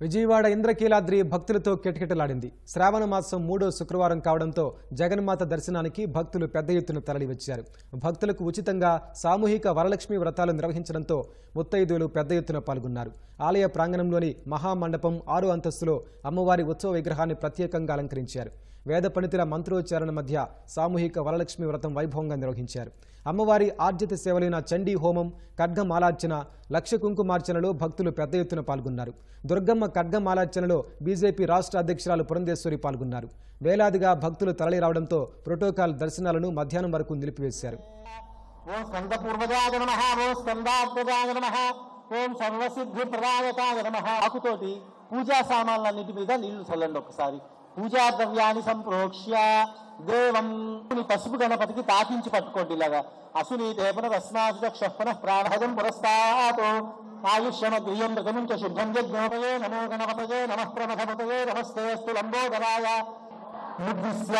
విజయవాడ ఇంద్రకీలాద్రి భక్తులతో కిటకిటలాడింది. శ్రావణ మాసం మూడో శుక్రవారం కావడంతో జగన్మాత దర్శనానికి భక్తులు పెద్ద ఎత్తున తరలివచ్చారు. భక్తులకు ఉచితంగా సామూహిక వరలక్ష్మి వ్రతాలు నిర్వహించడంతో ముత్తైదువులు పెద్ద ఎత్తున పాల్గొన్నారు. ఆలయ ప్రాంగణంలోని మహామండపం ఆరు అంతస్తులో అమ్మవారి ఉత్సవ విగ్రహాన్ని ప్రత్యేకంగా అలంకరించారు. వేద పండితుల మంత్రోచ్చారణ మధ్య సామూహిక వరలక్ష్మి వ్రతం వైభవంగా నిర్వహించారు. అమ్మవారి ఆర్జిత సేవలైన చండీ హోమం ఖడ్గమాలార్చన లక్ష కుంకుమార్చనలో భక్తులు పెద్ద ఎత్తున పాల్గొన్నారు. దుర్గమ్మ ఖడ్గమాలార్చనలో బీజేపీ రాష్ట్ర అధ్యక్షురాలు పురంధేశ్వరి పాల్గొన్నారు. వేలాదిగా భక్తులు తరలి రావడంతో ప్రోటోకాల్ దర్శనాలను మధ్యాహ్నం వరకు నిలిపివేశారు. ఓం ఓం ఓం సర్వసిద్ధి ప్రదాయకాయ నమ. ఆకుతోటి పూజా సామాన్లన్నిటి మీద నీళ్ళు చల్లండి ఒకసారి. పూజా ద్రవ్యాన్ని సంప్రోక్ష్య దేవం. పసుపు గణపతికి తాకించి పట్టుకోండి ఇలాగా. అసుని దేవన రస్నాసు ప్రాణహదం పురస్తాతో. పురస్తాత్ ఆయుష్యమగ్రియం మృగముం చ శుద్ధం యజ్ఞోపయే నమో గణపతయే నమః ప్రమథపతయే నమస్తే లంబోదరాయ ముద్దిశ్య